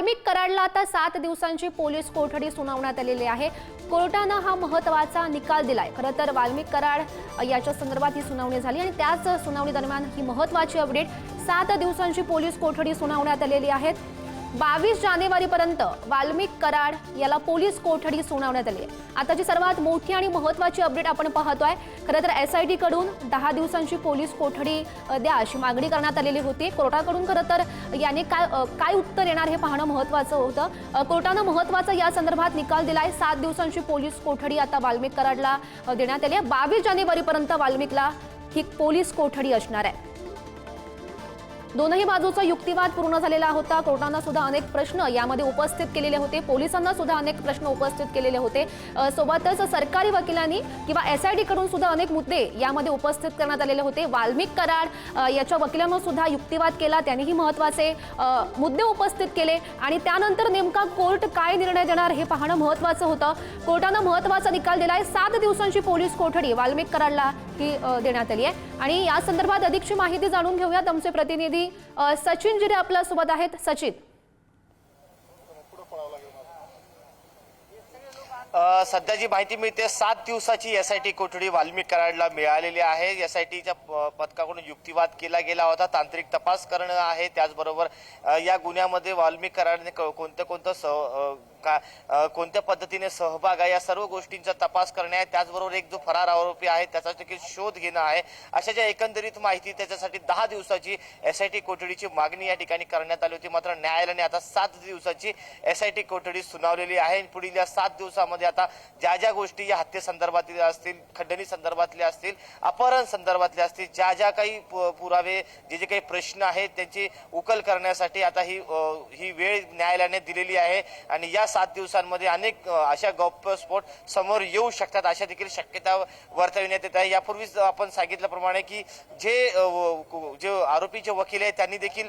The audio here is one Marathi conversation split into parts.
वाल्मिक कराडला आता सात दिवसांची पोलीस कोठडी सुनावण्यात आलेली आहे. कोर्टानं हा महत्त्वाचा निकाल दिलाय. खरं तर वाल्मिक कराड याच्या संदर्भात ही सुनावणी झाली आणि त्याच सुनावणी दरम्यान ही महत्वाची अपडेट सात दिवसांची पोलीस कोठडी सुनावण्यात आलेली आहे. बावीस जानेवारीपर्यंत वाल्मिक कराड याला पोलीस कोठडी सुनावण्यात आली आहे. आताची सर्वात मोठी आणि महत्वाची अपडेट आपण पाहतोय. खरं तर एस आय टी कडून दहा दिवसांची पोलीस कोठडी द्या अशी मागणी करण्यात आलेली होती. कोर्टाकडून खरं तर याने काय काय उत्तर येणार हे पाहणं महत्वाचं होतं. कोर्टानं महत्त्वाचा या संदर्भात निकाल दिलाय. सात दिवसांची पोलीस कोठडी आता वाल्मिक कराडला देण्यात आली आहे. बावीस जानेवारीपर्यंत वाल्मिकला ही पोलीस कोठडी असणार आहे. दोनही बाजूचा युक्तिवाद पूर्ण झालेला होता. कोर्टानं सुद्धा अनेक प्रश्न यामध्ये उपस्थित केलेले होते. पोलिसांना सुद्धा अनेक प्रश्न उपस्थित केलेले होते. सोबतच सरकारी वकिलांनी किंवा एस आयकडून सुद्धा अनेक मुद्दे यामध्ये उपस्थित करण्यात आलेले होते. वाल्मिक कराड याच्या वकिलांना सुद्धा युक्तिवाद केला. त्यांनीही महत्त्वाचे मुद्दे उपस्थित केले. आणि त्यानंतर नेमका कोर्ट काय निर्णय देणार हे पाहणं महत्वाचं होतं. कोर्टानं महत्त्वाचा निकाल दिलाय. सात दिवसांची पोलीस कोठडी वाल्मिक कराडला ही देण्यात आली आहे. आणि या संदर्भात अधिकची माहिती जाणून घेऊयात आमचे प्रतिनिधी अ, सचिन जिरे आपल्यासोबत आहेत. सचिन. सध्या जी माहिती मिळते सात दिवसाची एस आय टी कोठडी वाल्मिक कराडला मिळालेली आहे. एस आय टीच्या पथकाकडून युक्तिवाद केला गेला होता. तांत्रिक तपास करणं आहे. त्याचबरोबर या गुन्ह्यामध्ये वाल्मिक कराडने कोणतं कोणतं का कोणत्या पद्धतीने सहभाग आहे या सर्व गोष्टींचा तपास करणे आहे. त्याचबरोबर एक जो फरार आरोपी आहे त्याचा देखील शोध घेणं आहे. अशा ज्या एकंदरीत माहिती त्याच्यासाठी दहा दिवसाची एस आय टी कोठडीची मागणी या ठिकाणी करण्यात आली होती. मात्र न्यायालयाने आता सात दिवसाची एस आय टी कोठडी सुनावलेली आहे पुढील या सात दिवसामध्ये आता ज्या ज्या गोष्टी या हत्ये असतील खंडणी संदर्भातल्या असतील अपहरण संदर्भातल्या असतील ज्या ज्या काही पु- पुरावे जे जे काही प्रश्न आहेत त्यांची उकल करण्यासाठी आता ही ही वेळ न्यायालयाने दिलेली आहे. आणि या सात दिवसांमध्ये अनेक अशा गौप्यस्फोट समोर येऊ शकतात अशा देखील शक्यता वर्तविण्यात येत आहे. यापूर्वीच आपण सांगितल्याप्रमाणे की जे जे आरोपीचे वकील आहेत त्यांनी देखील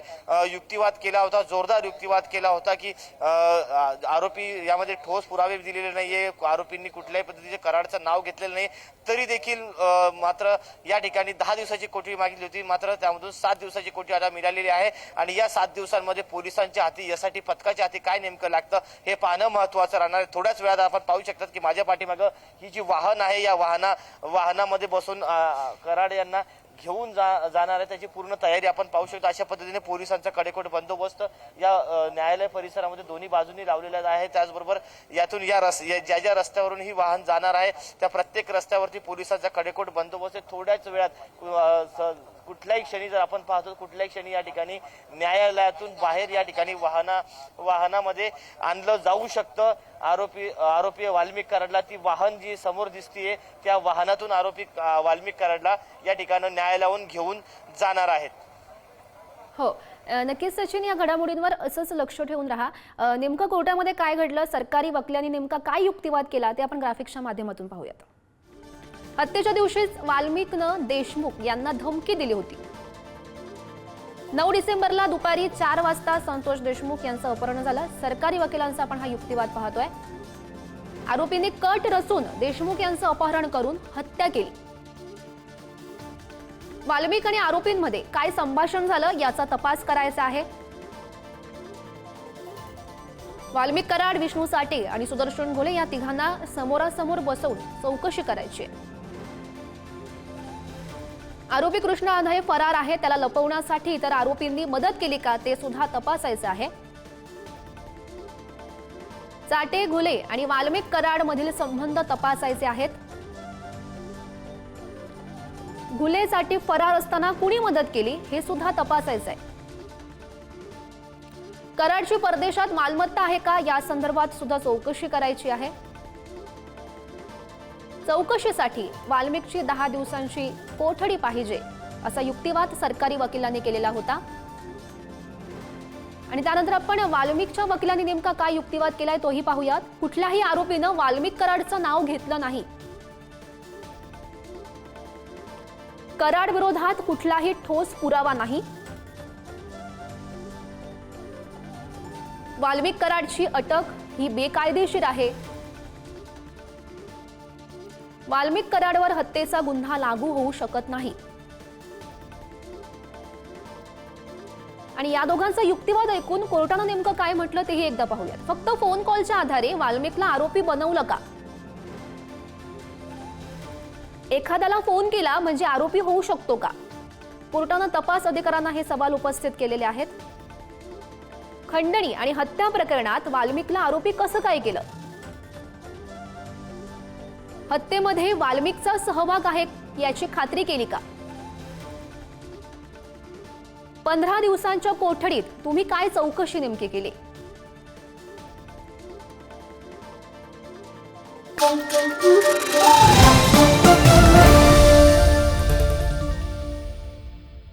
युक्तिवाद केला होता जोरदार युक्तिवाद केला होता की आरोपी यामध्ये ठोस पुरावे दिलेले नाहीये आरोपींनी कुठल्याही पद्धतीचे कराडचं नाव घेतलेलं नाही. तरी देखील मात्र या ठिकाणी दहा दिवसाची कोठडी मागितली होती मात्र त्यामधून सात दिवसाची कोठडी आता मिळालेली आहे. आणि या सात दिवसांमध्ये पोलिसांच्या हाती यासाठी पथकाच्या हाती काय नेमकं लागतं हे पाहणं महत्वाचं राहणार. आहे थोड्याच वेळात आपण पाहू शकतात की माझ्या पाठीमागं ही जी वाहन आहे या वाहना वाहनामध्ये बसून कराड यांना घेऊन जा जाणार आहे. त्याची पूर्ण तयारी आपण पाहू शकतो. अशा पद्धतीने पोलिसांचा कडेकोट बंदोबस्त या न्यायालय परिसरामध्ये दोन्ही बाजूंनी लावलेला आहे. त्याचबरोबर यातून या रस ज्या ज्या रस्त्यावरून ही वाहन जाणार आहे त्या प्रत्येक रस्त्यावरती पोलिसांचा कडेकोट बंदोबस्त आहे. थोड्याच वेळात स- कुठल्याही क्षणी जर आपण पाहतो कुठल्याही क्षणी या ठिकाणी न्यायालयातून बाहेर या ठिकाणी वाहना वाहनामध्ये आणलं जाऊ शकतं. आरोपी आरोपी वाल्मिक कराडला ती वाहन जी समोर दिसतीये त्या वाहनातून आरोपी वाल्मिक कराडला या ठिकाणी न्यायालयाहून घेऊन जाणार आहेत. हो. नक्कीच सचिन या घडामोडींवर असंच लक्ष ठेवून राहा. नेमकं कोर्टामध्ये काय घडलं सरकारी वकिलांनी नेमका काय युक्तिवाद केला ते आपण ग्राफिक्सच्या माध्यमातून पाहूयात. हत्येच्या दिवशीच वाल्मिकनं देशमुख यांना धमकी दिली होती. नऊ डिसेंबरला दुपारी चार वाजता संतोष देशमुख यांचं अपहरण झालं. सरकारी वकिलांचा आपण हा युक्तिवाद पाहतोय. आरोपींनी कट रचून देशमुख यांचं अपहरण करून हत्या केली. वाल्मिक आणि आरोपींमध्ये काय संभाषण झालं याचा तपास करायचा आहे. वाल्मिक कराड विष्णू साठे आणि सुदर्शन घोले या तिघांना समोरासमोर बसवून चौकशी करायची आहे. आरोपी कृष्ण आंधळे फरार आहे त्याला लपवण्यासाठी इतर आरोपींनी मदत केली का ते सुद्धा तपासायचं आहे. चाटे घुले आणि वाल्मिक कराड मधील संबंध तपासायचे आहेत. घुलेसाठी फरार असताना कुणी मदत केली हे सुद्धा तपासायचं आहे कराडची परदेशात मालमत्ता आहे का या संदर्भात सुद्धा चौकशी करायची आहे. चौकशीसाठी वाल्मिकची दहा दिवसांची कोठडी पाहिजे असा युक्तिवाद सरकारी वकिलांनी केलेला होता. आणि त्यानंतर आपण वाल्मिकच्या वकिलांनी नेमका काय युक्तिवाद केलाय तोही पाहूयात. कुठल्याही आरोपीनं वाल्मिक कराडचं नाव घेतलं नाही. कराड विरोधात कुठलाही ठोस पुरावा नाही. वाल्मिक कराडची अटक ही बेकायदेशीर आहे. वाल्मिक कराडवर हत्येचा गुन्हा लागू होऊ शकत नाही. आणि या दोघांचा युक्तिवाद ऐकून कोर्टानं नेमकं काय म्हटलं तेही एकदा पाहूयात. फक्त फोन कॉलच्या आधारे वाल्मिकला आरोपी बनवलं का? एखाद्याला फोन केला म्हणजे आरोपी होऊ शकतो का? कोर्टानं तपास अधिकाऱ्यांना हे सवाल उपस्थित केलेले आहेत. खंडणी आणि हत्या प्रकरणात वाल्मिकला आरोपी कसं काय केलं? हत्येमध्ये वाल्मिकचा सहभाग आहे याची खात्री केली का? पंधरा दिवसांच्या कोठडीत तुम्ही काय चौकशी नेमकी केली?